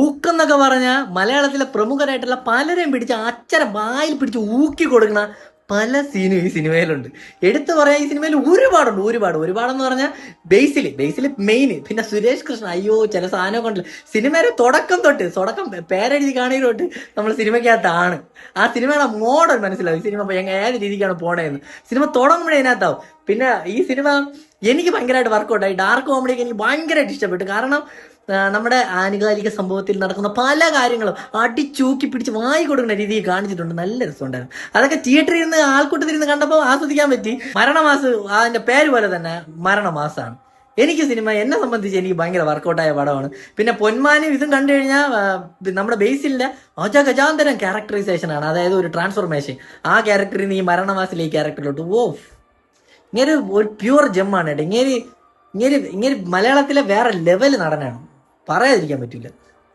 ഊക്കെന്നൊക്കെ പറഞ്ഞ മലയാളത്തിലെ പ്രമുഖരായിട്ടുള്ള പലരെയും പിടിച്ച് അച്ചര വായിൽ പിടിച്ച് ഊക്കി കൊടുക്കുന്ന പല സീനും ഈ സിനിമയിലുണ്ട്. എടുത്തു പറയാൻ ഈ സിനിമയിൽ ഒരുപാടുണ്ട് ഒരുപാട്. ഒരുപാടെന്ന് പറഞ്ഞാൽ ബേസിൽ ബേസിൽ മെയിൻ പിന്നെ സുരേഷ് കൃഷ്ണൻ അയ്യോ ചില സാധനമൊക്കെ ഉണ്ടല്ലോ. സിനിമയുടെ തുടക്കം തൊട്ട് തുടക്കം പേരെഴുതി കാണുക തൊട്ട് നമ്മൾ സിനിമയ്ക്കകത്താണ്. ആ സിനിമയുടെ മോഡൽ മനസ്സിലാവും. ഈ സിനിമ ഏത് രീതിക്കാണ് പോണേന്ന്. സിനിമ തുടങ്ങുമ്പോഴേ അതിനകത്താവും. പിന്നെ ഈ സിനിമ എനിക്ക് ഭയങ്കരമായിട്ട് വർക്കൗട്ടായി ഡാർക്ക് കോമഡിയൊക്കെ എനിക്ക് ഭയങ്കരമായിട്ട് ഇഷ്ടപ്പെട്ടു. കാരണം നമ്മുടെ ആനുകാലിക സംഭവത്തിൽ നടക്കുന്ന പല കാര്യങ്ങളും അടിച്ചൂക്കി പിടിച്ച് വായി കൊടുക്കുന്ന രീതിയിൽ കാണിച്ചിട്ടുണ്ട്. നല്ല രസമുണ്ടായിരുന്നു. അതൊക്കെ തിയേറ്ററിൽ നിന്ന് ആൾക്കൂട്ടത്തിൽ നിന്ന് കണ്ടപ്പോൾ ആസ്വദിക്കാൻ പറ്റി. മരണമാസ് അതിന്റെ പേര് പോലെ തന്നെ മരണമാസാണ്. എനിക്ക് സിനിമ എന്നെ സംബന്ധിച്ച് എനിക്ക് ഭയങ്കര വർക്കൗട്ടായ പടമാണ്. പിന്നെ പൊന്മാനും ഇതും കണ്ടു കഴിഞ്ഞാൽ നമ്മുടെ ബേസിലിന്റെ അജഗജാന്തരം ക്യാരക്ടറൈസേഷൻ ആണ്. അതായത് ഒരു ട്രാൻസ്ഫോർമേഷൻ ആ ക്യാരക്ടറിൽ നിന്ന് ഈ മരണമാസിലെ ഈ ക്യാരക്ടറിലോട്ട് ഓ ഇങ്ങനെ ഒരു പ്യുവർ ജെമ്മാണ് കേട്ടോ. ഇങ്ങനെ ഇങ്ങനെ ഇങ്ങനെ മലയാളത്തിലെ വേറെ ലെവൽ നടനാണ്. പറയാതിരിക്കാൻ പറ്റില്ല